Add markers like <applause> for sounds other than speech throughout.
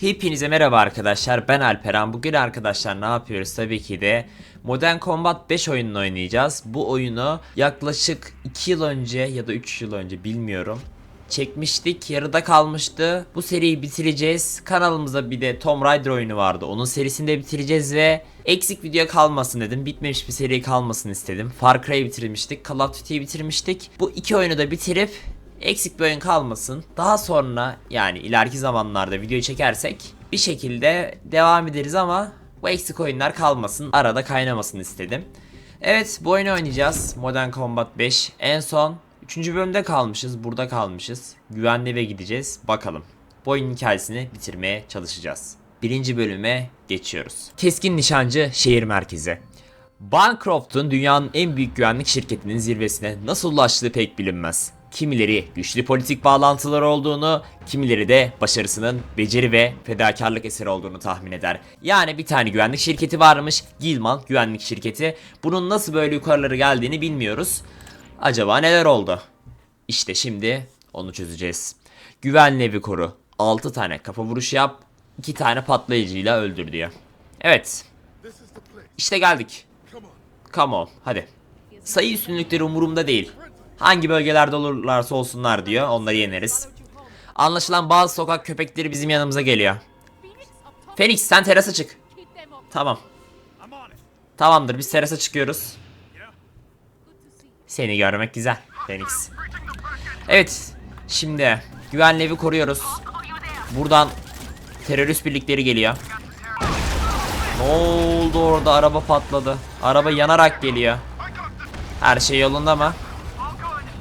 Hepinize merhaba arkadaşlar ben Alperen. Bugün arkadaşlar ne yapıyoruz? Tabii ki de Modern Combat 5 oyununu oynayacağız. Bu oyunu yaklaşık 2 yıl önce ya da 3 yıl önce bilmiyorum Çekmiştik. Yarıda kalmıştı. Bu seriyi bitireceğiz. Kanalımızda bir de Tomb Raider oyunu vardı. Onun serisini de bitireceğiz ve eksik video kalmasın dedim. Bitmemiş bir seri kalmasın istedim. Far Cry'ı bitirmiştik Call of Duty'yi bitirmiştik. Bu iki oyunu da bitirip eksik bir oyun kalmasın. Daha sonra yani ileriki zamanlarda video çekersek bir şekilde devam ederiz ama bu eksik oyunlar kalmasın. Arada kaynamasın istedim. Evet bu oyunu oynayacağız. Modern Combat 5. En son 3. bölümde kalmışız. Burada kalmışız. Güvenli eve gideceğiz. Bakalım. Bu oyunun hikayesini bitirmeye çalışacağız. Birinci bölüme geçiyoruz. Keskin nişancı şehir merkezi. Bancroft'un dünyanın en büyük güvenlik şirketinin zirvesine nasıl ulaştığı pek bilinmez. Kimileri güçlü politik bağlantıları olduğunu, kimileri de başarısının beceri ve fedakarlık eseri olduğunu tahmin eder. Yani bir tane güvenlik şirketi varmış, Gilman güvenlik şirketi. Bunun nasıl böyle yukarıları geldiğini bilmiyoruz. Acaba neler oldu? İşte şimdi onu çözeceğiz. Güvenli evi koru. 6 tane kafa vuruşu yap, 2 tane patlayıcıyla öldür diyor. Evet, işte geldik. Come on, hadi. Sayı üstünlükleri umurumda değil. Hangi bölgelerde olurlarsa olsunlar diyor, onları yeneriz. Anlaşılan bazı sokak köpekleri bizim yanımıza geliyor. Phoenix sen terasa çık. Tamam. Tamamdır biz terasa çıkıyoruz. Seni görmek güzel Phoenix. Evet şimdi güvenli evi koruyoruz. Buradan terörist birlikleri geliyor. Ne oldu orada araba patladı. Araba yanarak geliyor. Her şey yolunda mı?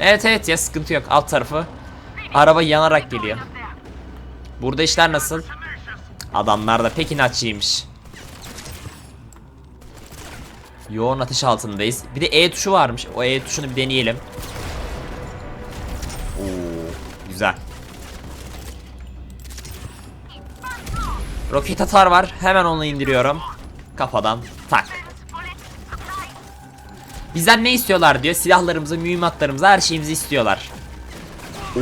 Evet evet ya sıkıntı yok alt tarafı. Araba yanarak geliyor. Burada işler nasıl? Adamlar da pek inatçıymış. Yoğun atış altındayız. Bir de E tuşu varmış. O E tuşunu bir deneyelim. Oo, güzel. Roket atar var. Hemen onu indiriyorum. Kafadan tak. Bizden ne istiyorlar diyor. Silahlarımızı, mühimmatlarımızı, her şeyimizi istiyorlar. Oo.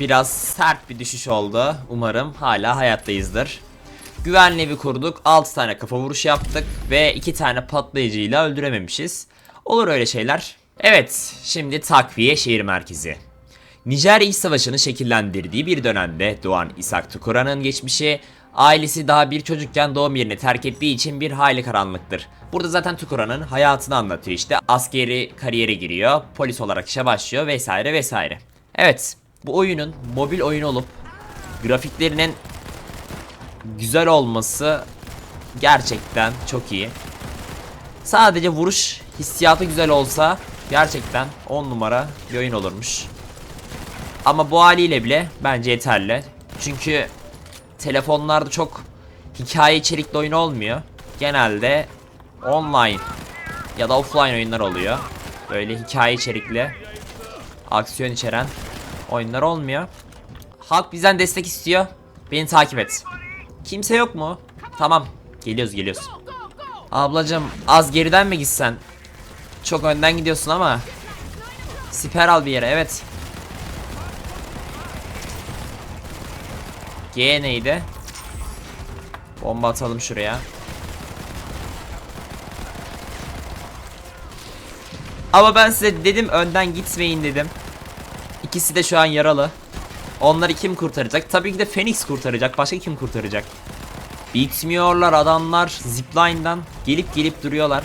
Biraz sert bir düşüş oldu. Umarım hala hayattayızdır. Güvenli evi kurduk. 6 tane kafa vuruş yaptık. Ve 2 tane patlayıcıyla öldürememişiz. Olur öyle şeyler. Evet, şimdi takviye şehir merkezi. Nijerya İç Savaşı'nı şekillendirdiği bir dönemde doğan İshak Tukura'nın geçmişi, ailesi daha bir çocukken doğum yerini terk ettiği için bir hayli karanlıktır. Burada zaten Tukura'nın hayatını anlatıyor işte. Askeri kariyere giriyor, polis olarak işe başlıyor vesaire vesaire. Evet, bu oyunun mobil oyun olup grafiklerinin güzel olması gerçekten çok iyi. Sadece vuruş hissiyatı güzel olsa gerçekten 10 numara bir oyun olurmuş. Ama bu haliyle bile bence yeterli. Çünkü telefonlarda çok hikaye içerikli oyun olmuyor. Genelde online ya da offline oyunlar oluyor. Böyle hikaye içerikli, aksiyon içeren oyunlar olmuyor. Halk bizden destek istiyor. Beni takip et. Kimse yok mu? Tamam. Geliyoruz geliyoruz. Ablacım az geriden mi gitsen? Çok önden gidiyorsun ama. Siper al bir yere evet. G neydi? Bomba atalım şuraya. Ama ben size dedim önden gitmeyin dedim. İkisi de şu an yaralı. Onları kim kurtaracak? Tabii ki de Phoenix kurtaracak. Başka kim kurtaracak? Bitmiyorlar adamlar zipline'dan gelip gelip duruyorlar.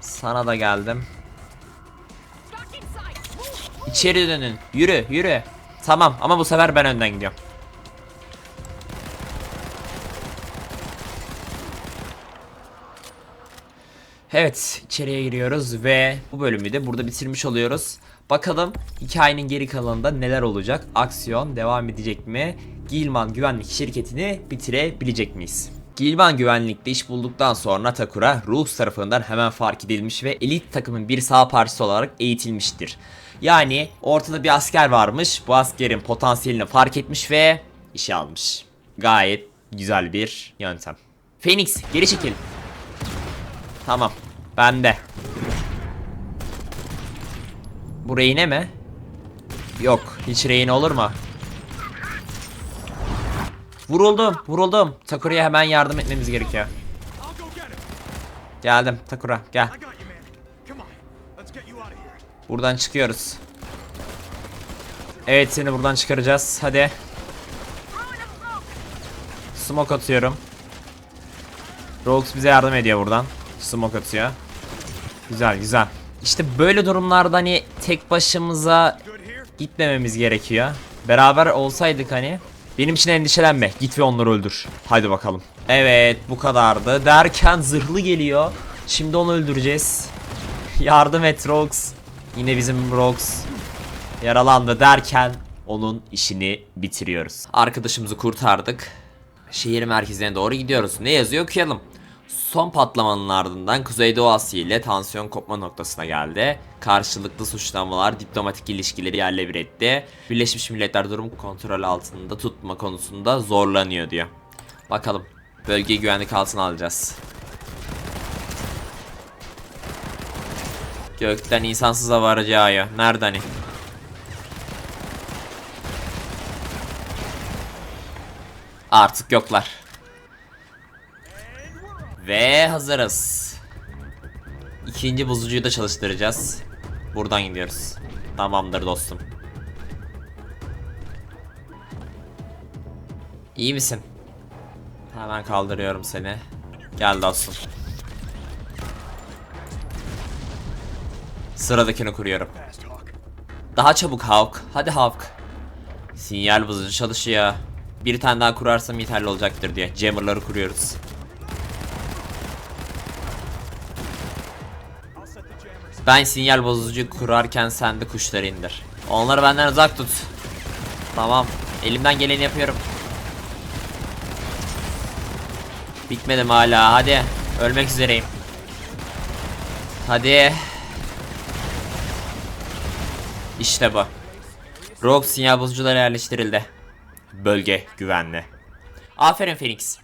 Sana da geldim. İçeri dönün. Yürü yürü. Tamam ama bu sefer ben önden gidiyorum. Evet içeriye giriyoruz ve bu bölümü de burada bitirmiş oluyoruz. Bakalım hikayenin geri kalanında neler olacak? Aksiyon devam edecek mi? Gilman güvenlik şirketini bitirebilecek miyiz? Gilman güvenlikte iş bulduktan sonra Takura Rooks tarafından hemen fark edilmiş ve elit takımın bir sağ partisi olarak eğitilmiştir. Yani ortada bir asker varmış. Bu askerin potansiyelini fark etmiş ve işe almış. Gayet güzel bir yöntem. Phoenix geri çekil. Tamam. Bende. Bu rehine mi? Yok. Hiç rehine olur mu? Vuruldum. Vuruldum. Takura'ya hemen yardım etmemiz gerekiyor. Geldim Takura gel. Buradan çıkıyoruz. Evet seni buradan çıkaracağız. Hadi. Smoke atıyorum. Rogues bize yardım ediyor buradan. Smoke atıyor. Güzel güzel. İşte böyle durumlarda hani tek başımıza gitmememiz gerekiyor. Beraber olsaydık hani. Benim için endişelenme. Git ve onları öldür. Haydi bakalım. Evet bu kadardı. Derken zırhlı geliyor. Şimdi onu öldüreceğiz. <laughs> Yardım et Rox. Yine bizim Rox yaralandı derken onun işini bitiriyoruz. Arkadaşımızı kurtardık. Şehir merkezine doğru gidiyoruz. Ne yazıyor okuyalım. Son patlamanın ardından Kuzeydoğu Asya ile tansiyon kopma noktasına geldi. Karşılıklı suçlamalar diplomatik ilişkileri yerle bir etti. Birleşmiş Milletler durum kontrol altında tutma konusunda zorlanıyor diyor. Bakalım. Bölgeyi güvenlik altına alacağız. Gökten insansız hava yağıyor. Nerede hani? Artık yoklar. Ve hazırız. İkinci bozucuyu da çalıştıracağız. Buradan gidiyoruz. Tamamdır dostum. İyi misin? Hemen kaldırıyorum seni. Gel dostum. Sıradakini kuruyorum. Daha çabuk Hawk. Hadi Hawk. Sinyal bozucu çalışıyor. Bir tane daha kurarsam yeterli olacaktır diye. Jammer'ları kuruyoruz. Ben sinyal bozucu kurarken sen de kuşları indir. Onları benden uzak tut. Tamam. Elimden geleni yapıyorum. Bitmedim hala. Hadi. Ölmek üzereyim. Hadi. İşte bu. Rogue sinyal bozucuları yerleştirildi. Bölge güvenli. Aferin Phoenix.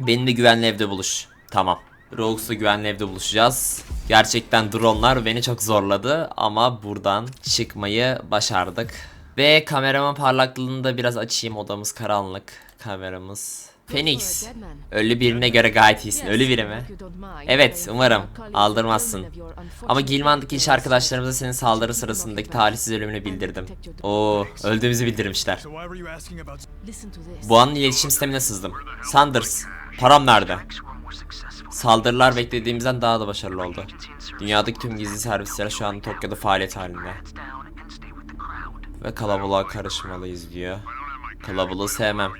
Benimle güvenli evde buluş. Tamam. Rogues'la güvenli evde buluşacağız. Gerçekten dronlar beni çok zorladı ama buradan çıkmayı başardık. Ve kameramın parlaklığını da biraz açayım. Odamız karanlık. Kameramız. Phoenix. Ölü birine göre gayet iyisin. Ölü biri mi? Evet, umarım. Aldırmazsın. Ama Gilman'daki iş arkadaşlarımıza senin saldırı sırasındaki talihsiz ölümünü bildirdim. Oo, öldüğümüzü bildirmişler. Bu anın iletişim sistemine sızdım. Sanders, param nerede? Saldırılar beklediğimizden daha da başarılı oldu. Dünyadaki tüm gizli servisler şu an Tokyo'da faaliyet halinde. Ve kalabalığa karışmalıyız diyor. Kalabalığı sevmem.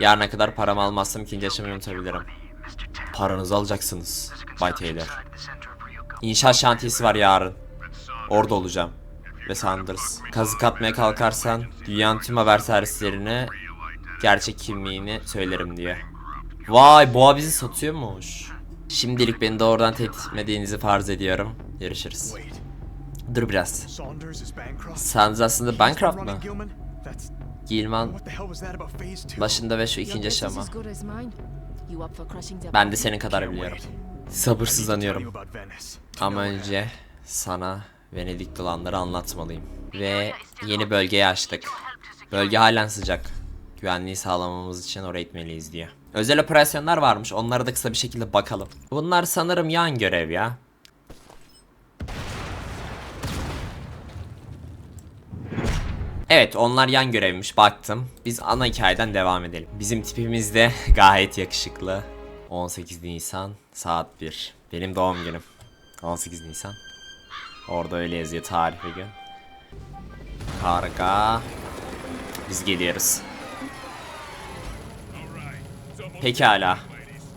Yarına kadar param almazsam ikinci yaşamı unutabilirim. Paranızı alacaksınız Bay Taylor. İnşaat şantiyesi var yarın. Orada olacağım. Ve Sanders. Kazık atmaya kalkarsan dünyanın tüm haber servislerine gerçek kimliğini söylerim diyor. Vay boğa bizi satıyormuş. Şimdilik beni doğrudan tehdit etmediğinizi farz ediyorum. Wait. Dur biraz. Sanders aslında Bancroft mı? Gilman? Başında ve şu ikinci aşama. Ben de senin kadar biliyorum. Sabırsızlanıyorum. Ama önce sana Venedik dolanları anlatmalıyım. Ve yeni bölgeyi açtık. Bölge halen sıcak. Güvenliği sağlamamız için oraya gitmeliyiz diye. Özel operasyonlar varmış. Onlara da kısa bir şekilde bakalım. Bunlar sanırım yan görev ya. Evet onlar yan görevmiş baktım. Biz ana hikayeden devam edelim. Bizim tipimiz de <laughs> gayet yakışıklı. 18 Nisan saat 1. Benim doğum günüm. 18 Nisan. Orada öyle yazıyor tarih ve gün. Karga. Biz geliyoruz. Pekala.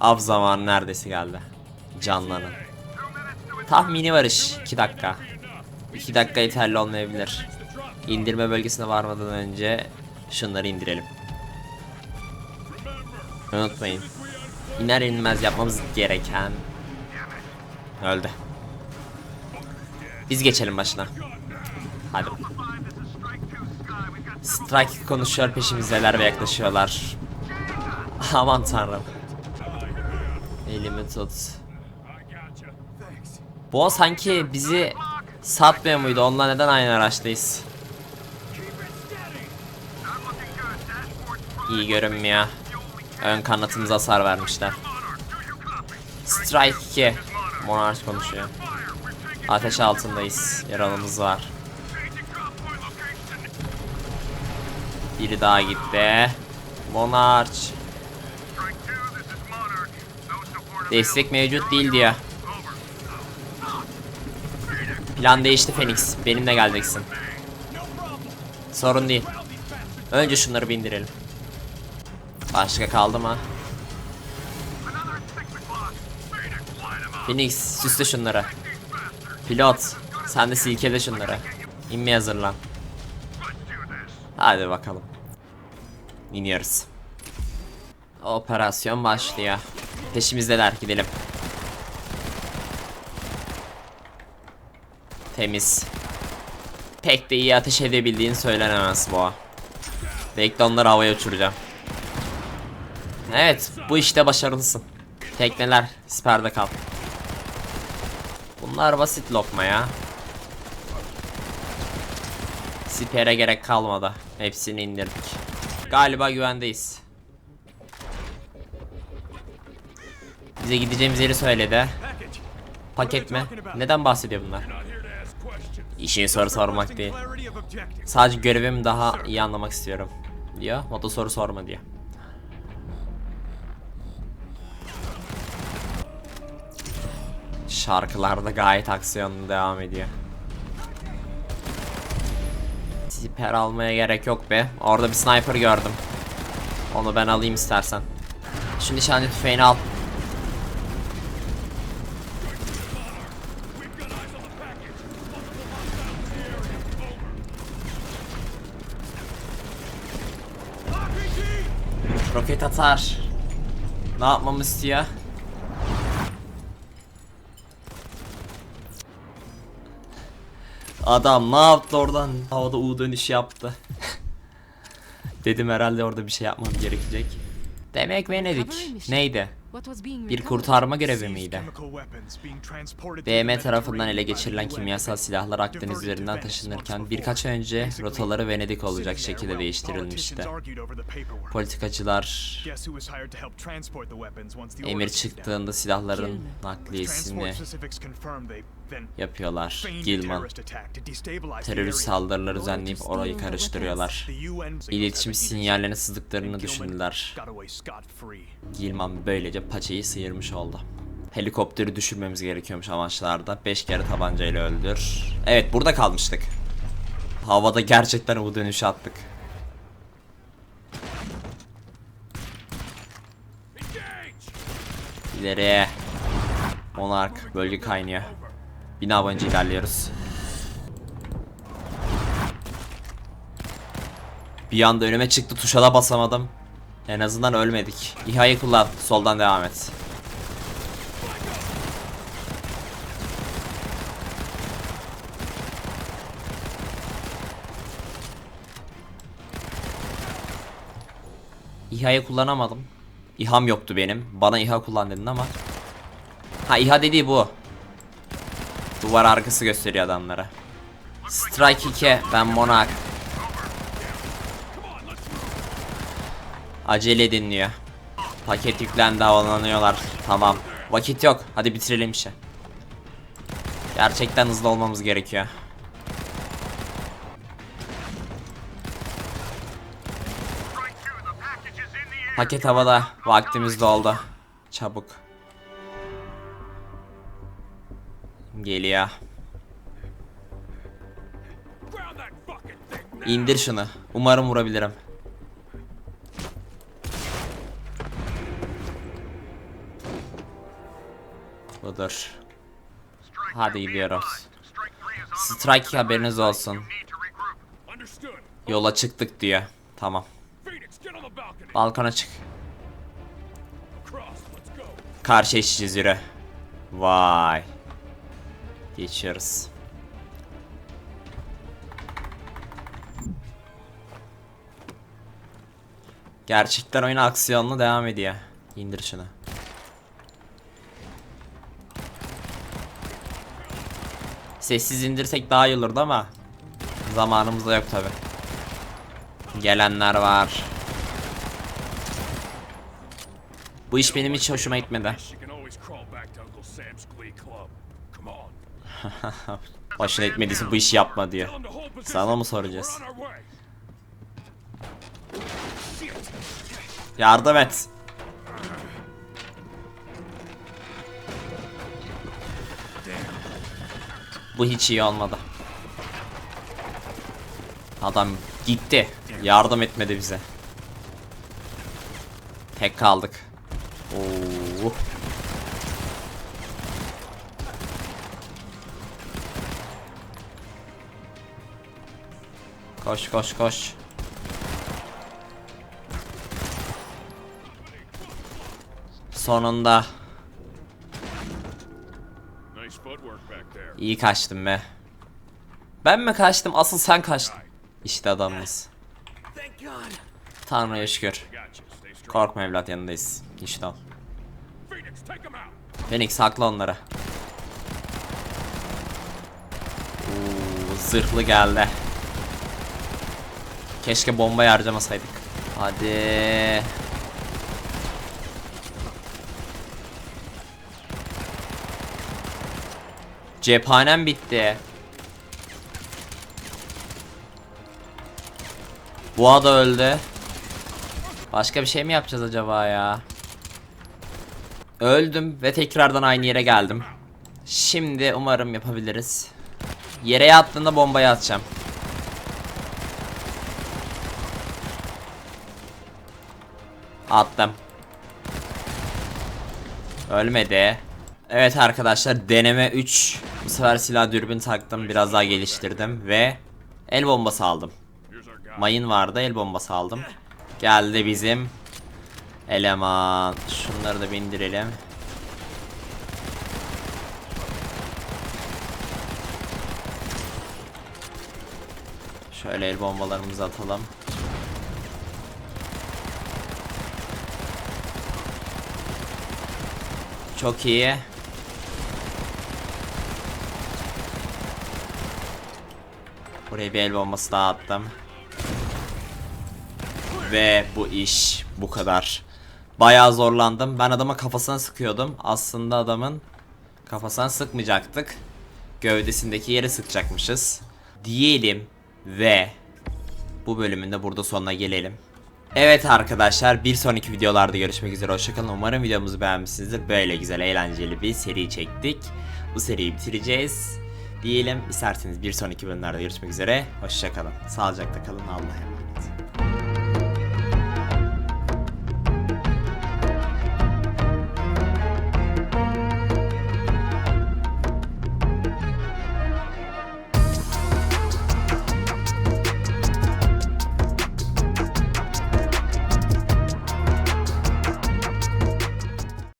Av zamanı neredeyse geldi. Canlanın. Tahmini varış. 2 dakika. 2 dakika yeterli olmayabilir. İndirme bölgesine varmadan önce şunları indirelim. Unutmayın. İner inmez yapmamız gereken öldü. Biz geçelim başına. Hadi. Strike konuşuyor peşimizdeler ve yaklaşıyorlar. <laughs> Aman tanrım. Elimi tut. Bu sanki bizi Satmıyor muydu? Onunla neden aynı araçtayız? İyi görünmüyor. Ön kanatımıza hasar vermişler. Strike 2. Monarch konuşuyor. Ateş altındayız. Yaralımız var. Biri daha gitti. Monarch. Destek mevcut değil diyor. Plan değişti Phoenix. Benimle geleceksin. Sorun değil. Önce şunları bindirelim. Başka kaldı mı? Phoenix süsle şunları. Pilot sen de silkele şunları. İnmeye hazırlan. Hadi bakalım. İniyoruz. Operasyon başlıyor. Peşimizdeler gidelim. Temiz. Pek de iyi ateş edebildiğini söylenemez boğa. Bekle onları havaya uçuracağım. Evet bu işte başarılısın. Tekneler siperde kal. Bunlar basit lokma ya. Sipere gerek kalmadı. Hepsini indirdik. Galiba güvendeyiz. Bize gideceğimiz yeri söyledi. Paket mi? Neden bahsediyor bunlar? İşin soru sormak değil. Sadece görevimi daha iyi anlamak istiyorum. Diyor. Moto soru sorma diyor. Şarkılarda gayet aksiyonlu devam ediyor. Siper almaya gerek yok be. Orada bir sniper gördüm. Onu ben alayım istersen. Şu nişancı tüfeğini al. Roket atar. Ne yapmamı istiyor? Adam ne yaptı oradan? Havada U dönüş yaptı. <laughs> Dedim herhalde orada bir şey yapmam gerekecek. Demek Venedik. Neydi? Bir kurtarma görevi miydi? BM tarafından ele geçirilen kimyasal silahlar Akdeniz üzerinden taşınırken birkaç ay önce rotaları Venedik olacak şekilde değiştirilmişti. Politikacılar emir çıktığında silahların nakliyesini Yapıyorlar. Gilman terörist area. saldırılar düzenleyip orayı karıştırıyorlar. İletişim sinyallerini sızdıklarını düşündüler. Gilman böylece paçayı sıyırmış oldu. Helikopteri düşürmemiz gerekiyormuş amaçlarda. 5 kere tabancayla öldür. Evet burada kalmıştık. Havada gerçekten U dönüşü attık. İleriye. Monark bölge kaynıyor. Bina boyunca ilerliyoruz. Bir anda önüme çıktı tuşa da basamadım. En azından ölmedik. İHA'yı kullan. Soldan devam et. İHA'yı kullanamadım. İHA'm yoktu benim. Bana İHA kullan dedin ama. Ha İHA dediği bu. Duvar arkası gösteriyor adamlara. Strike 2 ben Monarch. Acele dinliyor. Paket yüklendi havalanıyorlar. Tamam. Vakit yok. Hadi bitirelim işi. Gerçekten hızlı olmamız gerekiyor. Paket havada. Vaktimiz doldu. Çabuk. Geliyor. İndir şunu. Umarım vurabilirim. Budur. Hadi gidiyoruz. Strike haberiniz olsun. Yola çıktık diyor. Tamam. Balkona çık. Karşı eşeceğiz yürü. Vay. Geçiyoruz. Gerçekten oyun aksiyonlu devam ediyor. İndir şunu. Sessiz indirsek daha iyi olurdu ama zamanımız da yok tabi. Gelenler var. Bu iş benim hiç hoşuma gitmedi. <laughs> on. Hoşuna gitmediyse bu işi yapma diyor. Sana mı soracağız? Yardım et. Bu hiç iyi olmadı. Adam gitti. Yardım etmedi bize. Tek kaldık. Oo. Koş koş koş. Sonunda iyi kaçtım be. Ben mi kaçtım? Asıl sen kaçtın. İşte adamımız. Tanrı'ya şükür. Korkma evlat yanındayız. İşte o. Phoenix, haklı onlara. Oo, zırhlı geldi. Keşke bombayı harcamasaydık. Hadi. Cephanem bitti. Boğa da öldü. Başka bir şey mi yapacağız acaba ya? Öldüm ve tekrardan aynı yere geldim. Şimdi umarım yapabiliriz. Yere yattığında bombayı atacağım. Attım. Ölmedi. Evet arkadaşlar deneme 3. Bu sefer silah dürbün taktım. Biraz daha geliştirdim ve el bombası aldım. Mayın vardı el bombası aldım. Geldi bizim eleman. Şunları da bindirelim. Şöyle el bombalarımızı atalım. Çok iyi. Buraya bir el bombası daha. Ve bu iş bu kadar. Bayağı zorlandım. Ben adama kafasına sıkıyordum. Aslında adamın kafasına sıkmayacaktık. Gövdesindeki yere sıkacakmışız. Diyelim ve bu bölümün de burada sonuna gelelim. Evet arkadaşlar bir sonraki videolarda görüşmek üzere hoşçakalın. Umarım videomuzu beğenmişsinizdir. Böyle güzel eğlenceli bir seri çektik. Bu seriyi bitireceğiz. Diyelim isterseniz bir sonraki bölümlerde görüşmek üzere. Hoşçakalın. Sağlıcakla kalın. Allah'a emanet.